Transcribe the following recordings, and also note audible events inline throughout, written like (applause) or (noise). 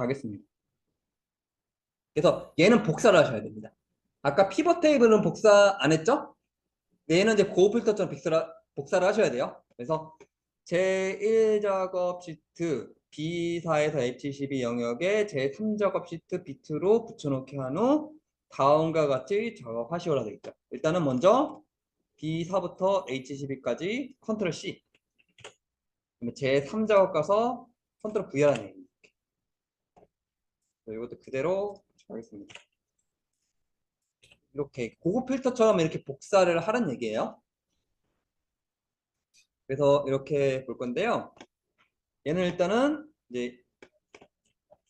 가겠습니다. 그래서 얘는 복사를 하셔야 됩니다. 아까 피벗 테이블은 복사 안 했죠? 얘는 이제 고급 필터처럼 복사를, 복사를 하셔야 돼요. 그래서 제1작업 시트 B4에서 H12 영역에 제3작업 시트 비트로 붙여놓기 한 후 다음과 같이 작업하시오라 되겠죠. 일단은 먼저 B4부터 H12까지 컨트롤 C 그다음에 제3작업 가서 컨트롤 V라는 얘기 이것도 그대로 하겠습니다. 이렇게 고급 필터처럼 이렇게 복사를 하는 얘기예요. 그래서 이렇게 볼 건데요. 얘는 일단은 이제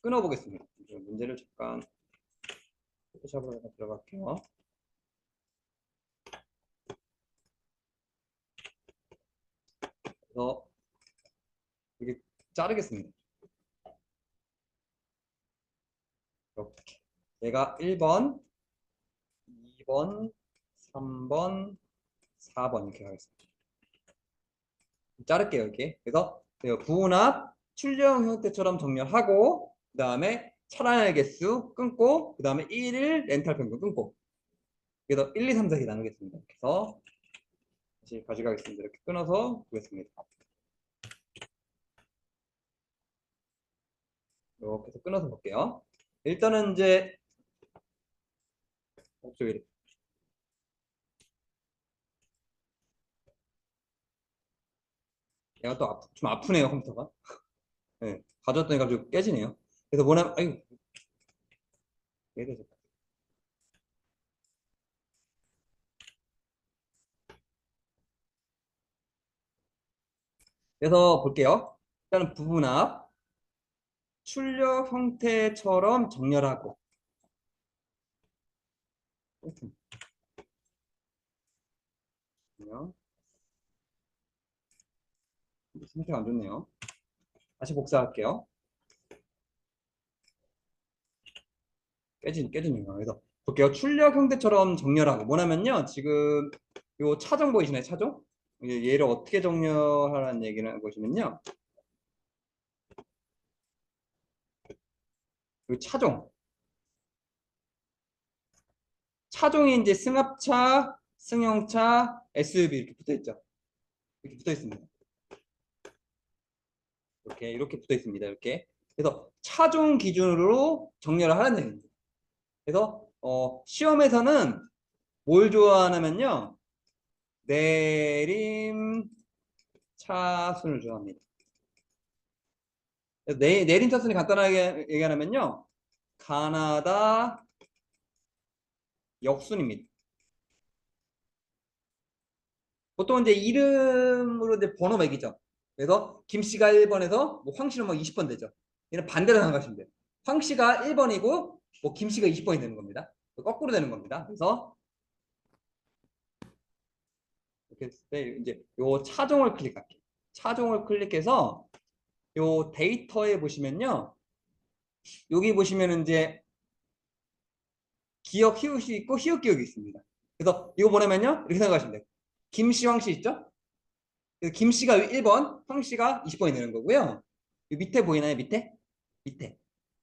끊어보겠습니다. 문제를 잠깐 포토샵으로 들어갈게요. 그래서 이게 자르겠습니다. 이렇게 얘가 1번, 2번, 3번, 4번 이렇게 하겠습니다. 자를게요 이렇게. 그래서 부분합, 출력 형태처럼 정렬하고 그 다음에 차단의 개수 끊고 그 다음에 1을 렌탈 평균 끊고 그래서 1, 2, 3, 4 이렇게 나누겠습니다. 그래서 다시 가져가겠습니다. 이렇게 끊어서 보겠습니다. 이렇게 해서 끊어서 볼게요. 일단은 이제 어, 저기 얘가 또 아프, 좀 아프네요 컴퓨터가. 네, (laughs) 가져왔더니 갑자기 깨지네요. 그래서 뭐냐면 아이고 왜 이러지? 그래서 볼게요. 일단은 부분합 출력 형태처럼 정렬하고. 상태가 안 좋네요. 다시 복사할게요. 깨진, 깨지네요. 그래서 볼게요. 출력 형태처럼 정렬하고 뭐냐면요. 지금 요 차종 보이시나요? 차종? 얘를 어떻게 정렬하라는 얘기를 보시면요. 요 차종. 차종이 이제 승합차, 승용차, SUV 이렇게 붙어 있죠. 이렇게 붙어 있습니다. 이렇게 이렇게 붙어 있습니다. 이렇게. 그래서 차종 기준으로 정렬을 하라는 얘기입니다. 그래서 어, 시험에서는 뭘 좋아하냐면요. 내림 차순을 좋아합니다. 내, 내림 차순이 간단하게 얘기하면요. 가나다 역순입니다. 보통 이제 이름으로 이제 번호 매기죠. 그래서 김 씨가 1번에서 뭐 황 씨는 뭐 20번 되죠. 얘는 반대로 생각하시면 돼요. 황 씨가 1번이고 뭐 김 씨가 20번이 되는 겁니다. 거꾸로 되는 겁니다. 그래서 이렇게 했을 때 이제 요 차종을 클릭할게요. 차종을 클릭해서 요 데이터에 보시면요. 여기 보시면 이제 기억 히읗이 있고 히읗 기억이 있습니다. 그래서 이거 보내면요. 이렇게 생각하시면 돼요. 김씨, 황씨 있죠? 김씨가 1번, 황씨가 20번이 되는 거고요. 밑에 보이나요? 밑에? 밑에.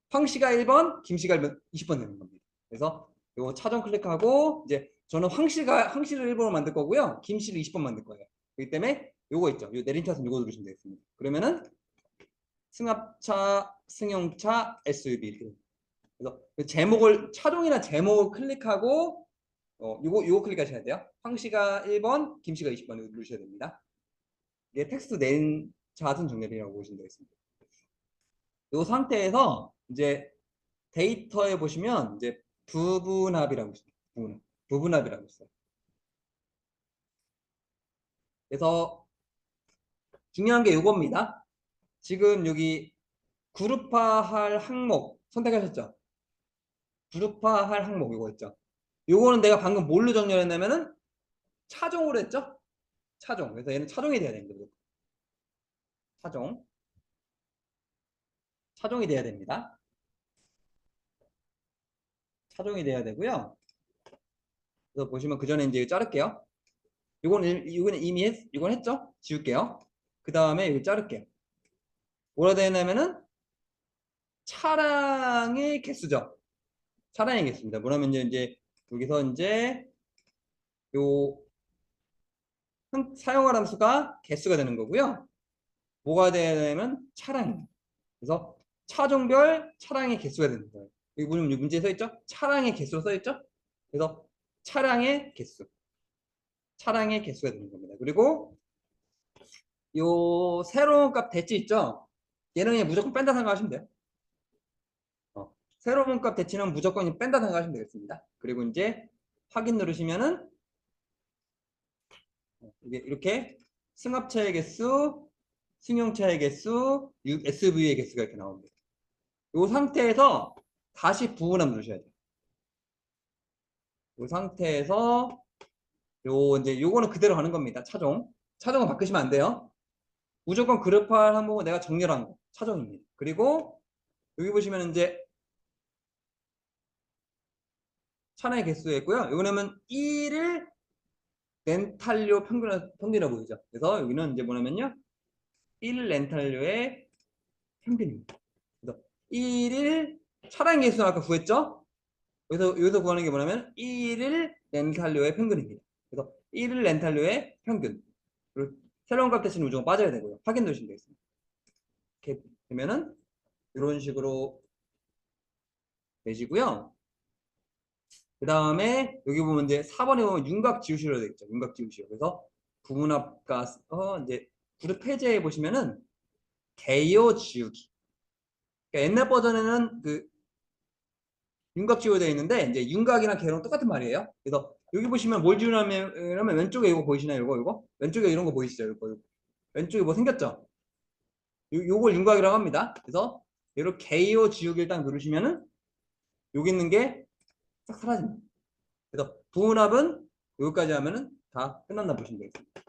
황씨가 1번, 김씨가 20번 되는 겁니다. 그래서 이거 차종 클릭하고 이제 저는 황씨가 황씨를 1번으로 만들 거고요. 김씨를 20번 만들 거예요. 그렇기 때문에 요거 있죠. 요 내린 탓은 요거 누르시면 되겠습니다. 그러면은 승합차, 승용차, SUV 이렇게 그래서 그 제목을 차종이나 제목을 클릭하고 어 요거 요거 클릭하셔야 돼요. 황씨가 1번, 김씨가 20번 누르셔야 됩니다. 이게 텍스트 낸 잦은 정렬이라고 보시면 되겠습니다. 이 상태에서 이제 데이터에 보시면 이제 부분합이라고 있어요. 부분합. 부분합이라고 있어요. 그래서 중요한 게 이겁니다. 지금 여기 그룹화할 항목 선택하셨죠? 그룹화할 항목 이거 있죠? 요거는 내가 방금 뭘로 정렬했냐면은 차종으로 했죠? 차종. 그래서 얘는 차종이 돼야 됩니다. 차종. 차종이 돼야 됩니다. 차종이 돼야 되고요. 그래서 보시면 그 전에 이제 자를게요. 이거는 이미 했, 이건 했죠? 지울게요. 그 다음에 이거 자를게요. 뭐라 되냐면은 차량의 개수죠. 개수입니다. 뭐냐면 이제, 이제 여기서 이제 요 한- 사용할 함수가 개수가 되는 거고요. 뭐가 되냐면 차량입니다. 그래서 차종별 차량의 개수가 되는 거예요. 여기 보면 이 문제에 써 있죠? 차량의 개수로 써 있죠? 그래서 차량의 개수. 차량의 개수가 되는 겁니다. 그리고 요 새로운 값 대치 있죠? 얘는 그냥 무조건 뺀다 생각하시면 돼요. 어, 새로운 값 대치는 무조건 뺀다 생각하시면 되겠습니다. 그리고 이제 확인 누르시면은 이렇게 승합차의 개수, 승용차의 개수, SV의 개수가 이렇게 나옵니다. 이 상태에서 다시 부분함 누르셔야 돼요. 이 상태에서 요 이제 요거는 그대로 가는 겁니다. 차종. 차종은 바꾸시면 안 돼요. 무조건 그래프할 항목은 내가 정렬한 거. 차종입니다. 그리고 여기 보시면 이제 차량의 개수에 있고요. 여기는 1을 렌탈료 평균, 평균이라고 보이죠. 그래서 여기는 이제 뭐냐면요. 1 렌탈료의 평균입니다. 그래서 1일 차량 개수 아까 구했죠? 여기서, 여기서 구하는 게 뭐냐면 1일 렌탈료의 평균입니다. 그래서 1일 렌탈료의 평균. 새로운 값 대신 무조건 빠져야 되고요. 확인 누르시면 되겠습니다. 이렇게 되면은 이런 식으로 되시고요. 그 다음에 여기 보면 이제 4번에 보면 윤곽 지우시로 되어 있죠. 윤곽 지우시로. 그래서 부분합과 어, 이제 그룹 해제해 보시면은 개요 지우기. 그러니까 옛날 버전에는 그 윤곽 지우가 되어 있는데 이제 윤곽이랑 개랑 똑같은 말이에요. 그래서 여기 보시면 뭘 지우냐면 왼쪽에 이거 보이시나요? 이거 이거 왼쪽에 이런 거 보이시죠? 이거, 이거. 왼쪽에 뭐 생겼죠? 요, 요걸 윤곽이라고 합니다. 그래서 이렇게 개요 지우기를 딱 누르시면은 여기 있는 게 싹 사라집니다. 그래서 부분합은 여기까지 하면은 다 끝났나 보시면 되겠습니다.